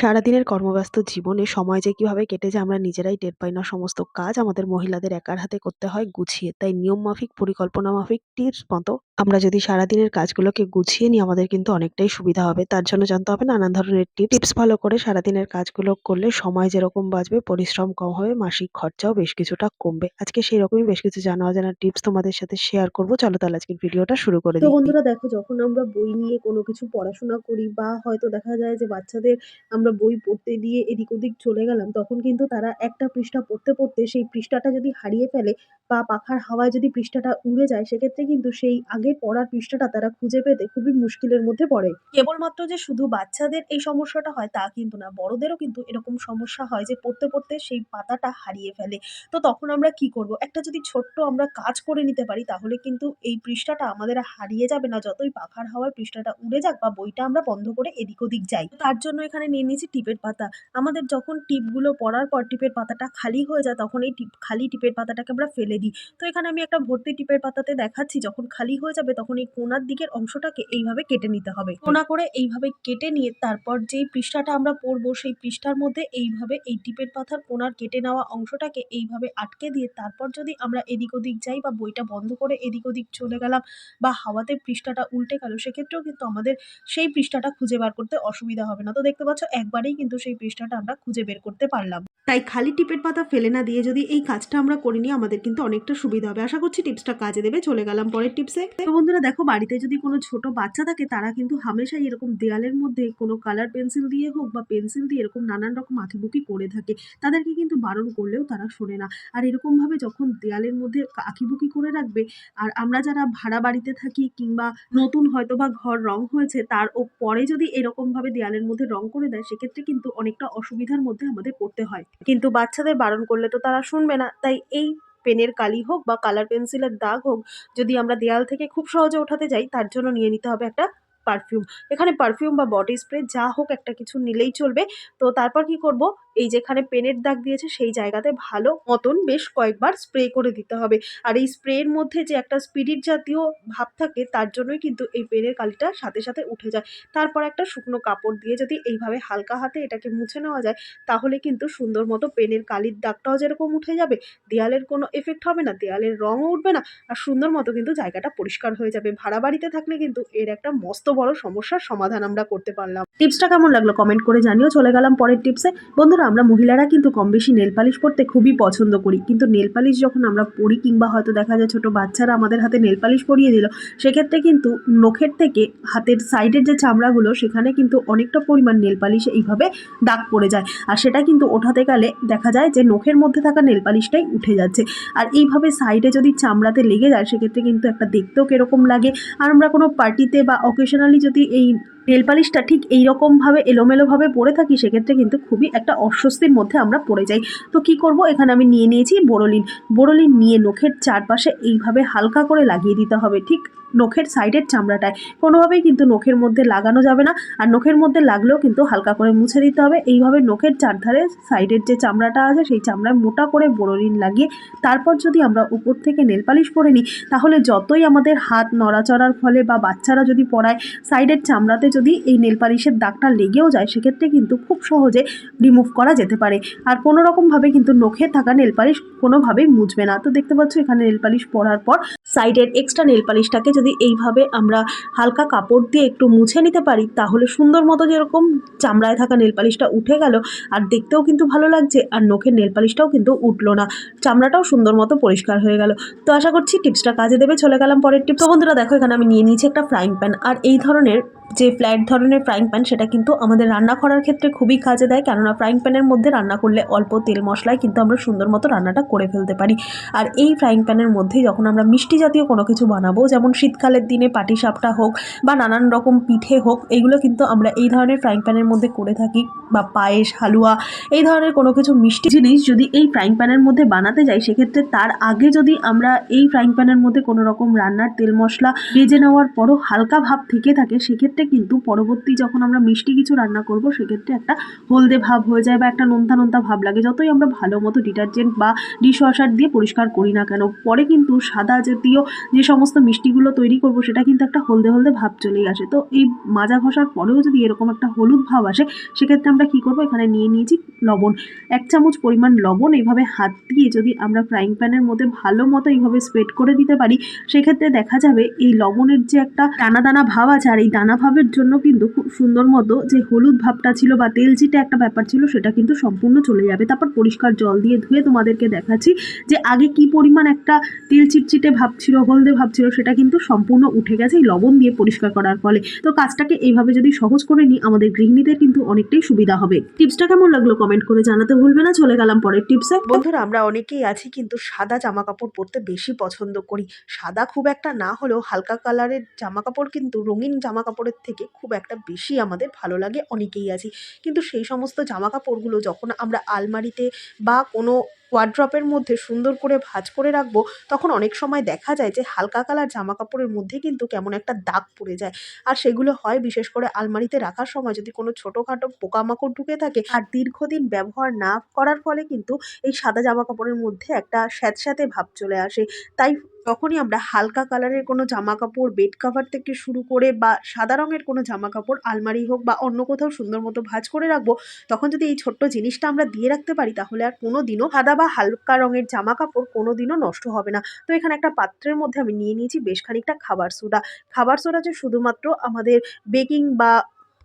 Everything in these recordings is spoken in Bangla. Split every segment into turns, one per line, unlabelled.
সারাদিনের কর্মব্যস্ত জীবনে সময় যে কীভাবে কেটে যায় আমরা নিজেরাই টের পাই না। সমস্ত কাজ আমাদের মহিলাদের একার হাতে করতে হয় গুছিয়ে। তাই নিয়ম মাফিক পরিকল্পনা মাফিক টিপস মতো আমরা যদি সারাদিনের কাজগুলোকে গুছিয়ে নিই আমাদের কিন্তু অনেকটাই সুবিধা হবে। তার জন্য জানতে হবে নানান ধরনের টিপস। টিপস ফলো করে সারাদিনের কাজগুলো করলে সময় যেরকম বাঁচবে পরিশ্রম কম হবে মাসিক খরচাও বেশ কিছুটা কমবে। আজকে সেই রকমই বেশ কিছু জানা অজানা টিপস তোমাদের সাথে শেয়ার করব। চলো তাহলে আজকের ভিডিওটা শুরু করে দিই।
বন্ধুরা দেখো যখন আমরা বই নিয়ে কোনো কিছু পড়াশোনা করি বা হয়তো দেখা যায় যে বাচ্চাদের আমরা বই পড়তে দিয়ে এদিক ওদিক চলে গেলাম, তখন কিন্তু তারা একটা পৃষ্ঠা পড়তে পড়তে সেই পৃষ্ঠাটা যদি হারিয়ে ফেলে বা পাখার হাওয়ায় যদি পৃষ্ঠাটা উড়ে যায়, সেক্ষেত্রে কিন্তু সেই আগে পড়ার পৃষ্ঠাটা তারা খুঁজে পেতে খুবই মুশকিলের মধ্যে পড়ে। কেবলমাত্র যে শুধু বাচ্চাদের এই সমস্যাটা হয় তা কিন্তু না, বড়দেরও কিন্তু এরকম সমস্যা হয় যে পড়তে পড়তে সেই পাতাটা হারিয়ে ফেলে। তো তখন আমরা কি করব? একটা যদি ছোট্ট আমরা কাজ করে নিতে পারি, তাহলে কিন্তু এই পৃষ্ঠাটা আমাদের হারিয়ে যাবে না। যতই পাখার হাওয়ায় পৃষ্ঠাটা উড়ে যাক বা বইটা আমরা বন্ধ করে এদিক ওদিক যাই। তার জন্য এখানে নিয়ে নিয়েছি টিপের পাতা। আমাদের যখন টিপগুলো পড়ার পর টিপের পাতাটা খালি হয়ে যায়, তখন এই টিপ খালি টিপের পাতাটাকে আমরা ফেলে দিই। তো এখানে আমি একটা ভর্তি টিপের পাতাতে দেখাচ্ছি, যখন খালি হয়ে যাবে তখন এই কোনার দিকের অংশটাকে এইভাবে কেটে নিতে হবে। কোনা করে এইভাবে কেটে নিয়ে তারপর যেই পৃষ্ঠাটা আমরা পড়ব, সেই পৃষ্ঠার মধ্যে এইভাবে এই টিপের পাতার কোনার কেটে নেওয়া অংশটাকে এইভাবে আটকে দিয়ে তারপর যদি আমরা এদিক ওদিক যাই বা বইটা বন্ধ করে এদিক ওদিক চলে গেলাম বা হাওয়াতে পৃষ্ঠাটা উল্টে গেল, সেক্ষেত্রেও কিন্তু আমাদের সেই পৃষ্ঠাটা খুঁজে বার করতে অসুবিধা হবে না। তো দেখতে পাচ্ছ একবারেই কিন্তু সেই পৃষ্ঠাটা আমরা খুঁজে বের করতে পারলাম। তাই খালি টিপের পাতা ফেলে না দিয়ে যদি এই কাজটা আমরা করি নিই, আমাদের কিন্তু অনেকটা সুবিধা হবে। আশা করছি টিপসটা কাজে দেবে। চলে গেলাম পরের টিপসে। তো বন্ধুরা দেখো, বাড়িতে যদি কোনো ছোট বাচ্চা থাকে, তারা কিন্তু হামেশাই এরকম দেয়ালের মধ্যে কোনো কালার পেন্সিল দিয়ে হোক বা পেন্সিল দিয়ে এরকম নানান রকম আঁকিবুকি করে থাকে। তাদেরকে কিন্তু বারণ করলেও তারা শোনে না। আর এরকমভাবে যখন দেয়ালের মধ্যে আঁকিবুকি করে রাখবে, আর আমরা যারা ভাড়া বাড়িতে থাকি কিংবা নতুন হয়তো বা ঘর রং হয়েছে, তার ও পরে যদি এরকমভাবে দেয়ালের মধ্যে রং করে দেয় সেক্ষেত্রে কিন্তু অনেকটা অসুবিধার মধ্যে আমাদের পড়তে হয়। কিন্তু বাচ্চাদের বারণ করলে তো তারা শুনবে না। তাই এই পেনের কালি হোক বা কালার পেন্সিলের দাগ হোক, যদি আমরা দেয়াল থেকে খুব সহজে ওঠাতে যাই, তার জন্য নিয়ে নিতে হবে একটা পারফিউম। এখানে পারফিউম বা বডি স্প্রে যা হোক একটা কিছু নিলেই চলবে। তো তারপর কি করব? এই যেখানে পেনের দাগ দিয়েছে সেই জায়গাতে ভালো মতন বেশ কয়েকবার স্প্রে করে দিতে হবে। আর এই স্প্রের মধ্যে যে একটা স্পিরিট জাতীয় ভাব থাকে, তার জন্যই কিন্তু এই পেনের কালিটা সাথে সাথে উঠে যায়। তারপর একটা শুকনো কাপড় দিয়ে যদি এইভাবে হালকা হাতে এটাকে মুছে নেওয়া যায়, তাহলে কিন্তু সুন্দর মতো পেনের কালির দাগটাও যেরকম উঠে যাবে, দেয়ালের কোনো এফেক্ট হবে না, দেয়ালের রঙও উঠবে না, আর সুন্দর মতো কিন্তু জায়গাটা পরিষ্কার হয়ে যাবে। ভাড়া বাড়িতে থাকলে কিন্তু এর একটা মস্ত বড় সমস্যার সমাধান আমরা করতে পারলাম। টিপসটা কেমন লাগল কমেন্ট করে জানিও। চলে গেলাম পরের টিপসে। বন্ধুরা আমরা মহিলারা কিন্তু কম বেশি নেল পালিশ পরতে খুবই পছন্দ করি। কিন্তু নেল পালিশ যখন আমরা পরি কিংবা হয়তো দেখা যায় ছোটো বাচ্চারা আমাদের হাতে নেল পালিশ পরিয়ে দিল, সেক্ষেত্রে কিন্তু নখের থেকে হাতের সাইডের যে চামড়াগুলো, সেখানে কিন্তু অনেকটা পরিমাণ নেল পালিশ এইভাবে দাগ পড়ে যায়। আর সেটা কিন্তু ওঠাতে গেলে দেখা যায় যে নখের মধ্যে থাকা নেল পালিশটাই উঠে যাচ্ছে। আর এইভাবে সাইডে যদি চামড়াতে লেগে যায়, সেক্ষেত্রে কিন্তু একটা দেখতেও কীরকম লাগে। আর আমরা কোনো পার্টিতে বা অকেশনালি যদি এই নেল পালিশটা ঠিক এইরকমভাবে এলোমেলোভাবে পরে থাকি, সেক্ষেত্রে কিন্তু খুবই একটা অস্বস্তির মধ্যে আমরা পড়ে যাই। তো কি করব? এখানে আমি নিয়ে নিয়েছি বোরোলিন। বোরোলিন নিয়ে নখের চারপাশে এইভাবে হালকা করে লাগিয়ে দিতে হবে, ঠিক? নখের সাইডের চামড়াটায়। কোনোভাবেই কিন্তু নখের মধ্যে লাগানো যাবে না আর নখের মধ্যে লাগলেও কিন্তু হালকা করে মুছে দিতে হবে। এইভাবে নখের চারধারে সাইডের যে চামড়াটা আছে সেই চামড়ায় মোটা করে বোরোলিন লাগিয়ে তারপর যদি আমরা উপর থেকে নেল পালিশ পরে নিই, তাহলে যতই আমাদের হাত নড়াচড়ার ফলে বা বাচ্চারা যদি পড়ায়, সাইডের চামড়াতে যদি এই নেল পালিশের দাগটা লেগেও যায়, সেক্ষেত্রে কিন্তু খুব সহজে রিমুভ করা যেতে পারে। আর কোনো রকমভাবে কিন্তু নখে থাকা নেল পালিশ কোনোভাবেই মুছবে না। তো দেখতে পাচ্ছ এখানে নেল পালিশ পরার পর সাইডের এক্সট্রা নেল পালিশটাকে যদি এইভাবে আমরা হালকা কাপড় দিয়ে একটু মুছে নিতে পারি, তাহলে সুন্দর মতো যেরকম চামড়ায় থাকা নেল পালিশটা উঠে গেল, আর দেখতেও কিন্তু ভালো লাগছে, আর নখের নেল পালিশটাও কিন্তু উঠল না। চামড়াটাও সুন্দর মতো পরিষ্কার হয়ে গেল। তো আশা করছি টিপসটা কাজে দেবে, চলে গেলাম পরের টিপস তো বন্ধুরা দেখো, এখানে আমি নিয়ে নিয়েছি একটা ফ্রাইং প্যান আর এই ধরনের যে ফ্ল্যাট ধরনের ফ্রাইং প্যান সেটা কিন্তু আমাদের রান্না করার ক্ষেত্রে খুবই কাজে দেয়। কেননা ফ্রাইং প্যানের মধ্যে রান্না করলে অল্প তেল মশলায় কিন্তু আমরা সুন্দর মতো রান্নাটা করে ফেলতে পারি। আর এই ফ্রাইং প্যানের মধ্যে যখন আমরা মিষ্টি জাতীয় কোনো কিছু বানাবো, যেমন শীতকালের দিনে পাটিসাপটা হোক বা নানান রকম পিঠে হোক এইগুলো কিন্তু আমরা এই ধরনের ফ্রাইং প্যানের মধ্যে করে থাকি বা পায়েস, হালুয়া, এই ধরনের কোনো কিছু মিষ্টি জিনিস যদি এই ফ্রাইং প্যানের মধ্যে বানাতে যাই, সেক্ষেত্রে তার আগে যদি আমরা এই ফ্রাইং প্যানের মধ্যে কোনো রকম রান্নার তেল মশলা ভেজে নেওয়ার পরও হালকা ভাব থেকে থাকে, সেক্ষেত্রে কিন্তু পরবর্তী যখন আমরা মিষ্টি কিছু রান্না করব, সেক্ষেত্রে একটা হলদে ভাব হয়ে যায় বা একটা নোনতা নোনতা ভাব লাগে। যতই আমরা ভালো মতো ডিটারজেন্ট বা ডিশ ওয়াশার দিয়ে পরিষ্কার করি না কেন, পরে কিন্তু সাদা জাতীয় যে সমস্ত মিষ্টিগুলো তৈরি করব, সেটা কিন্তু একটা হলদে হলদে ভাব চলেই আসে। তো এই মাজা ঘষার পরেও যদি এরকম একটা হলুদ ভাব আসে, সেক্ষেত্রে আমরা কী করব, এখানে নিয়ে নিয়েছি লবণ। এক চামচ পরিমাণ লবণ এইভাবে হাত দিয়ে যদি আমরা ফ্রাইং প্যানের মধ্যে ভালো মতো এইভাবে স্প্রেড করে দিতে পারি, সেক্ষেত্রে দেখা যাবে এই লবণের যে একটা দানা দানা ভাব আছে, আর এই দানা ভাবের জন্য কিন্তু খুব সুন্দর মতো যে হলুদ ভাবটা ছিল বা তেল চিটে একটা ব্যাপার ছিল সেটা কিন্তু সম্পূর্ণ চলে যাবে। তারপর পরিষ্কার জল দিয়ে ধুয়ে তোমাদেরকে দেখাচ্ছি যে আগে কি পরিমাণ একটা তেল চিটচিটে ভাব ছিল, হলদে ভাব ছিল সেটা কিন্তু সম্পূর্ণ উঠে গেছে এই লবণ দিয়ে পরিষ্কার করার ফলে। তো কাজটাকে এইভাবে যদি সহজ করে নিই, আমাদের গৃহিণীদের কিন্তু অনেকটাই সুবিধা হবে। টিপসটা কেমন লাগল কমেন্ট করে জানাতে ভুলবে না, চলে গেলাম পরের টিপসে।
বন্ধুরা, আমরা অনেকেই আছি কিন্তু সাদা জামা কাপড় পরতে বেশি পছন্দ করি। সাদা খুব একটা না হলেও হালকা কালারের জামা কাপড় কিন্তু রঙিন জামা কাপড়ের থেকে খুব একটা বেশি আমাদের ভালো লাগে, অনেকেই আছি। কিন্তু সেই সমস্ত জামা কাপড়গুলো যখন আমরা আলমারিতে বা কোনো ওয়ার্ড্রপের মধ্যে সুন্দর করে ভাঁজ করে রাখব, তখন অনেক সময় দেখা যায় যে হালকা কালার জামা কাপড়ের মধ্যে কিন্তু কেমন একটা দাগ পড়ে যায়। আর সেগুলো হয় বিশেষ করে আলমারিতে রাখার সময় যদি কোনো ছোটোখাটো পোকামাকড় ঢুকে থাকে আর দীর্ঘদিন ব্যবহার না করার ফলে কিন্তু এই সাদা জামা কাপড়ের মধ্যে একটা স্যাঁতস্যাঁতে ভাব চলে আসে। তাই তখনই আমরা হালকা কালারের কোনো জামা কাপড় বেড কাভার থেকে শুরু করে বা সাদা রঙের কোনো জামা কাপড় আলমারি হোক বা অন্য কোথাও সুন্দর মতো ভাঁজ করে রাখব, তখন যদি এই ছোট্ট জিনিসটা আমরা দিয়ে রাখতে পারি, তাহলে আর কোনো দিনও সাদা বা হালকা রঙের জামা কাপড় কোনো দিনও নষ্ট হবে না। তো এখানে একটা পাত্রের মধ্যে আমি নিয়ে নিয়েছি বেশ খানিকটা খাবার সোডা। খাবার সোডা যে শুধুমাত্র আমাদের বেকিং বা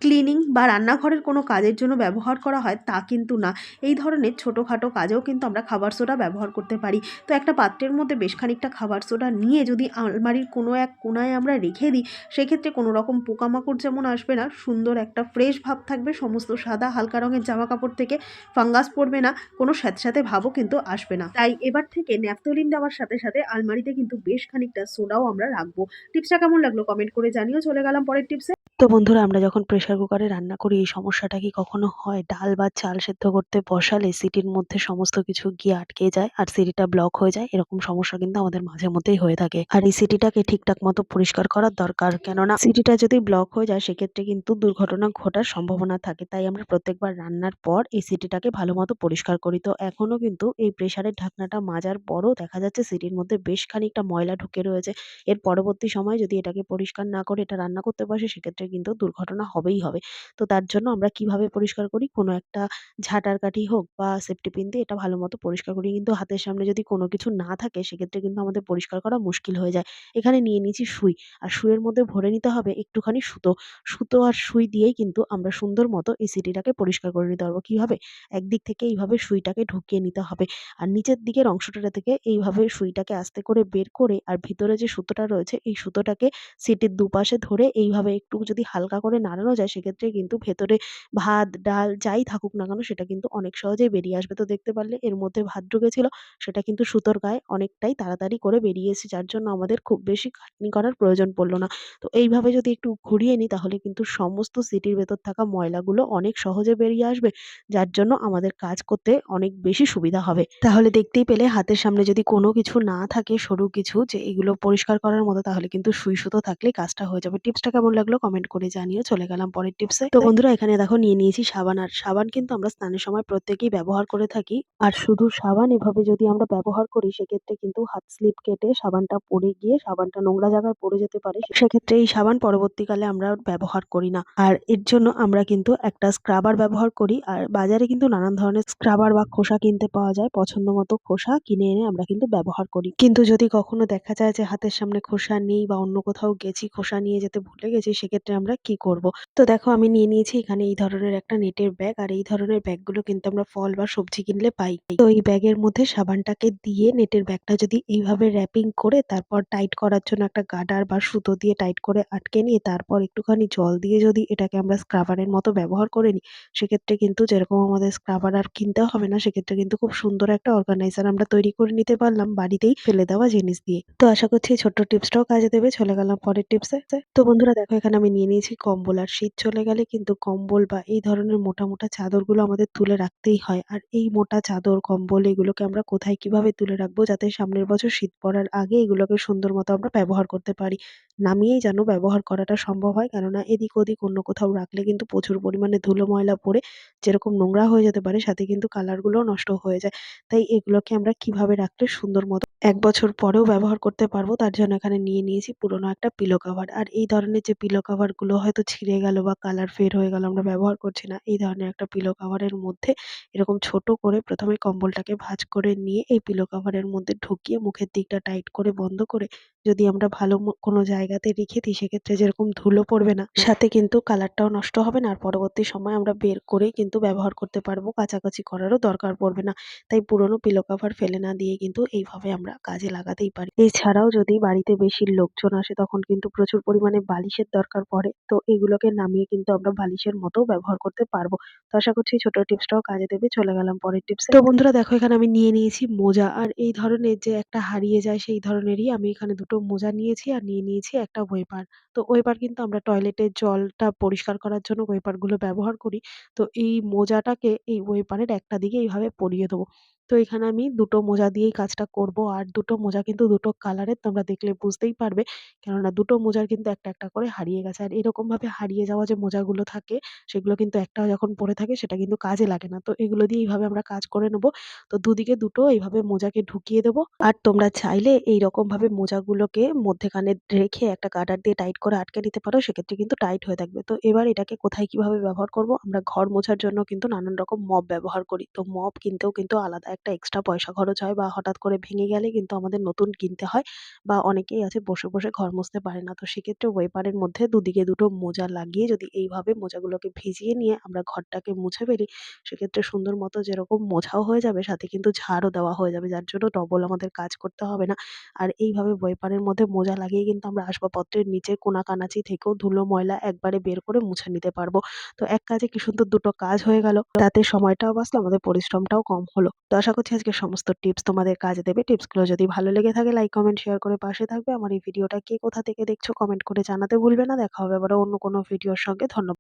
ক্লিনিং বা রান্নাঘরের কোনো কাজের জন্য ব্যবহার করা হয় তা কিন্তু না। এই ধরনের ছোটোখাটো কাজেও কিন্তু আমরা খাবার সোডা ব্যবহার করতে পারি। তো একটা পাত্রের মধ্যে বেশ খানিকটা খাবার সোডা নিয়ে যদি আলমারির কোনো এক কোনায় আমরা রেখে দিই, সেক্ষেত্রে কোনো রকম পোকামাকড় যেমন আসবে না, সুন্দর একটা ফ্রেশ ভাব থাকবে, সমস্ত সাদা হালকা রঙের জামা কাপড় থেকে ফাঙ্গাস পড়বে না, কোনো স্যাঁতস্যাঁতে ভাবও কিন্তু আসবে না। তাই এবার থেকে ন্যাপথলিন দেওয়ার সাথে সাথে আলমারিতে কিন্তু বেশ খানিকটা সোডাও আমরা রাখব। টিপসটা কেমন লাগল কমেন্ট করে জানিও। চলে গেলাম পরের টিপসে। তো বন্ধুরা, আমরা যখন প্রেসার কুকারে রান্না করি, এই সমস্যাটা কি কখনো হয়? ডাল বা চাল সেদ্ধ করতে বসালে সিটির মধ্যে সমস্ত কিছু গিয়ে আটকে যায় আর সিটিটা ব্লক হয়ে যায়? এরকম সমস্যা কিন্তু আমাদের মাঝে মধ্যেই হয়ে থাকে। আর এই সিটিটাকে ঠিকঠাক মতো পরিষ্কার করার দরকার কেননা সিটিটা যদি ব্লক হয়ে যায়, সেক্ষেত্রে কিন্তু দুর্ঘটনা ঘটার সম্ভাবনা থাকে। তাই আমরা প্রত্যেকবার রান্নার পর এই সিটিটাকে ভালো মতো পরিষ্কার করি। তো এখনও কিন্তু এই প্রেসারের ঢাকনাটা মাজার পরও দেখা যাচ্ছে সিটির মধ্যে বেশ খানিকটা ময়লা ঢুকে রয়েছে। এর পরবর্তী সময় যদি এটাকে পরিষ্কার না করে এটা রান্না করতে বসে, সেক্ষেত্রে কিন্তু দুর্ঘটনা হবেই হবে। তো তার জন্য আমরা কীভাবে পরিষ্কার করি? কোনো একটা ঝাঁটার কাঠি হোক বা সেফটি পিন দিয়ে এটা ভালো মতো পরিষ্কার করি। কিন্তু হাতের সামনে যদি কোনো কিছু না থাকে, সেক্ষেত্রে কিন্তু আমাদের পরিষ্কার করা মুশকিল হয়ে যায়। এখানে নিয়ে নিয়েছি সুই। আর সুইয়ের মধ্যে ভরে নিতে হবে একটুখানি সুতো। সুতো আর সুই দিয়েই কিন্তু আমরা সুন্দর মতো এই সিটিটাকে পরিষ্কার করে নিতে পারব। কীভাবে? একদিক থেকে এইভাবে সুইটাকে ঢুকিয়ে নিতে হবে। আর নিচের দিকের অংশটা থেকে এইভাবে সুইটাকে আস্তে করে বের করে আর ভিতরে যে সুতোটা রয়েছে, এই সুতোটাকে সিটির দুপাশে ধরে এইভাবে একটু যদি হালকা করে নাড়ানো যায়, সেক্ষেত্রে কিন্তু ভেতরে ভাত, ডাল যাই থাকুক না কেন, সেটা কিন্তু অনেক সহজেই বেরিয়ে আসবে। তো দেখতে পারলে এর মধ্যে ভাত ঢুকেছিল, সেটা কিন্তু সুতোর গায়ে অনেকটাই তাড়াতাড়ি করে বেরিয়ে এসেছে, যার জন্য আমাদের খুব বেশি খাটনি করার প্রয়োজন পড়ল না। তো এইভাবে যদি একটু ঘুরিয়ে নিই, তাহলে কিন্তু সমস্ত সিটির ভেতর থাকা ময়লাগুলো অনেক সহজে বেরিয়ে আসবে, যার জন্য আমাদের কাজ করতে অনেক বেশি সুবিধা হবে। তাহলে দেখতেই পেলে হাতের সামনে যদি কোনো কিছু না থাকে, সরু কিছু, যে এগুলো পরিষ্কার করার মতো, তাহলে কিন্তু সুই সুতো থাকলে কাজটা হয়ে যাবে। টিপসটা কেমন লাগল কমেন্ট করে জানিয়ে চলে গেলাম পরের টিপসে তো বন্ধুরা এখানে দেখো নিয়ে নিয়েছি সাবান। আর সাবান কিন্তু আমরা স্নানের সময় প্রত্যেকেই ব্যবহার করে থাকি। আর শুধু সাবান এভাবে যদি আমরা ব্যবহার করি সেক্ষেত্রে কিন্তু হাত স্লিপ কেটে সাবানটা পড়ে গিয়ে সাবানটা নোংরা জায়গায় পড়ে যেতে পারে। সেক্ষেত্রে এই সাবান পরবর্তীকালে আমরা ব্যবহার করি না। আর এর জন্য আমরা কিন্তু একটা স্ক্রাবার ব্যবহার করি। আর বাজারে কিন্তু নানান ধরনের স্ক্রাবার বা খোসা কিনতে পাওয়া যায়। পছন্দ মতো খোসা কিনে এনে আমরা কিন্তু ব্যবহার করি। কিন্তু যদি কখনো দেখা যায় যে হাতের সামনে খোসা নেই বা অন্য কোথাও গেছি খোসা নিয়ে যেতে ভুলে গেছি সেক্ষেত্রে আমরা কি করব? তো দেখো আমি নিয়ে নিয়েছি এখানে এই ধরনের একটা নেটের ব্যাগ আর এই ধরনের ব্যাগগুলো কিন্তু আমরা ফল বা সবজি কিনলে পাই। তো এই ব্যাগের মধ্যে সাবানটাকে দিয়ে নেটের ব্যাগটা যদি এইভাবে র্যাপিং করে তারপর টাইট করার জন্য একটা গার্ডার বা সুতো দিয়ে টাইট করে আটকে নিয়ে তারপর একটুখানি জল দিয়ে যদি এটাকে আমরা স্ক্রাবারের মতো ব্যবহার করে নিই, সেক্ষেত্রে কিন্তু যেরকম আমাদের স্ক্রাবার আর কিনতে হবে না, সেক্ষেত্রে কিন্তু খুব সুন্দর একটা অর্গানাইজার আমরা তৈরি করে নিতে পারলাম বাড়িতেই ফেলে দেওয়া জিনিস দিয়ে। তো আশা করছি এই ছোট্ট টিপসটাও কাজে দেবে, চলে গেলাম পরের টিপসে। তো বন্ধুরা দেখো এখানে আমি নিয়ে নিয়েছি কম্বল। আর শীত চলে গেলে কিন্তু কম্বল বা এই ধরনের মোটা মোটা চাদরগুলো আমাদের তুলে রাখতেই হয়। আর এই মোটা চাদর, কম্বল এগুলোকে আমরা কোথায় কীভাবে তুলে রাখব যাতে সামনের বছর শীত পড়ার আগে এগুলোকে সুন্দর মতো আমরা ব্যবহার করতে পারি? নামিয়েই যেন ব্যবহার করাটা সম্ভব হয়। কেননা এদিক ওদিক অন্য কোথাও রাখলে কিন্তু প্রচুর পরিমাণে ধুলো ময়লা পড়ে যেরকম নোংরা হয়ে যেতে পারে, সাথে কিন্তু কালারগুলোও নষ্ট হয়ে যায়। তাই এগুলোকে আমরা কীভাবে রাখলে সুন্দর মতো এক বছর পরেও ব্যবহার করতে পারব, তার জন্য এখানে নিয়ে নিয়েছি পুরোনো একটা পিলো কাভার আর এই ধরনের যে পিলো কাভারগুলো হয়তো ছিঁড়ে গেল বা কালার ফেড হয়ে গেল, আমরা ব্যবহার করছি না। এই ধরনের একটা পিলো কাভারের মধ্যে এরকম ছোট করে প্রথমে কম্বলটাকে ভাঁজ করে নিয়ে এই পিলো কাভারের মধ্যে ঢুকিয়ে মুখের দিকটা টাইট করে বন্ধ করে যদি আমরা ভালো কোনো জায়গাতে রেখে দিই, সেক্ষেত্রে যেরকম ধুলো পড়বে না, সাথে কিন্তু কালারটাও নষ্ট হবে না, আর পরবর্তী সময় আমরা বের করেই কিন্তু ব্যবহার করতে পারব, কাচাকাচি করারও দরকার পড়বে না। তাই পুরোনো পিলো কাভার ফেলে না দিয়ে কিন্তু এইভাবে আমরা কাজে লাগাতেই পারি। এছাড়াও যদি বাড়িতে বেশি লোকজন আসে, তখন কিন্তু প্রচুর পরিমাণে বালিশের দরকার পড়ে, তো এগুলোকে নামিয়ে কিন্তু আমরা বালিশের মতো ব্যবহার করতে পারব। তো আশা করছি ছোট টিপসটাও কাজে দেবে, চলে গেলাম পরের টিপস। তো বন্ধুরা দেখো, এখানে আমি নিয়ে নিয়েছি মোজা, আর এই ধরনের যে একটা হারিয়ে যায়, সেই ধরনেরই আমি এখানে দুটো মোজা নিয়েছি, আর নিয়ে নিয়েছি একটা ওয়েপার। তো ওয়েপার কিন্তু আমরা টয়লেটের জলটা পরিষ্কার করার জন্য ওয়েপারগুলো ব্যবহার করি। তো এই মোজাটাকে এই ওয়েপারের একটা দিকে এইভাবে পরিয়ে দেবো। তো এখানে আমি দুটো মোজা দিয়েই কাজটা করব। আর দুটো মোজা কিন্তু দুটো কালারের, তোমরা দেখলে বুঝতেই পারবে। কেননা দুটো মোজার কিন্তু একটা একটা করে হারিয়ে গেছে। আর এরকমভাবে হারিয়ে যাওয়া যে মোজাগুলো থাকে, সেগুলো কিন্তু একটা যখন পরে থাকে, সেটা কিন্তু কাজে লাগে না। তো এগুলো দিয়ে এইভাবে আমরা কাজ করে নেব। তো দুদিকে দুটো এইভাবে মোজাকে ঢুকিয়ে দেবো। আর তোমরা চাইলে এই রকমভাবে মোজাগুলোকে মধ্যেখানে রেখে একটা গার্ডার দিয়ে টাইট করে আটকে নিতে পারো। সেক্ষেত্রে কিন্তু টাইট হয়ে থাকবে। তো এবার এটাকে কোথায় কীভাবে ব্যবহার করব? আমরা ঘর মোছার জন্য কিন্তু নানান রকম মপ ব্যবহার করি। তো মপ কিনতেও কিন্তু আলাদা একটা এক্সট্রা পয়সা খরচ হয় বা হঠাৎ করে ভেঙে গেলে কিন্তু আমাদের নতুন কিনতে হয় বা অনেকেই আছে বসে বসে ঘর মুছতে পারে না। তো সেক্ষেত্রে ওয়েপারের মধ্যে দুদিকে দুটো মোজা লাগিয়ে যদি এইভাবে মোজাগুলোকে ভিজিয়ে নিয়ে আমরা ঘরটাকে মুছে ফেলি, সেক্ষেত্রে সুন্দর মতো যেরকম মোছাও হয়ে যাবে, সাথে কিন্তু ঝাড়ও দেওয়া হয়ে যাবে, যার জন্য ডবল আমাদের কাজ করতে হবে না। আর এইভাবে ওয়েপারের মধ্যে মোজা লাগিয়ে কিন্তু আমরা আসবাবপত্রের নিচের কোনাকানাচি থেকেও ধুলো, ময়লা একবারে বের করে মুছে নিতে পারব। তো এক কাজে কি সুন্দর দুটো কাজ হয়ে গেল। তাতে সময়টাও বাঁচলো, আমাদের পরিশ্রমটাও কম হলো। তো আশা করছি আজকে সমস্ত টিপস তোমাদের কাজে দেবে। টিপসগুলো যদি ভালো লেগে থাকে লাইক কমেন্ট শেয়ার করে পাশে থাকবে। আমার এই ভিডিওটা কে কোথা থেকে দেখছ কমেন্ট করে জানাতে ভুলবে না। দেখা হবে আবার অন্য কোনো ভিডিওর সঙ্গে। ধন্যবাদ।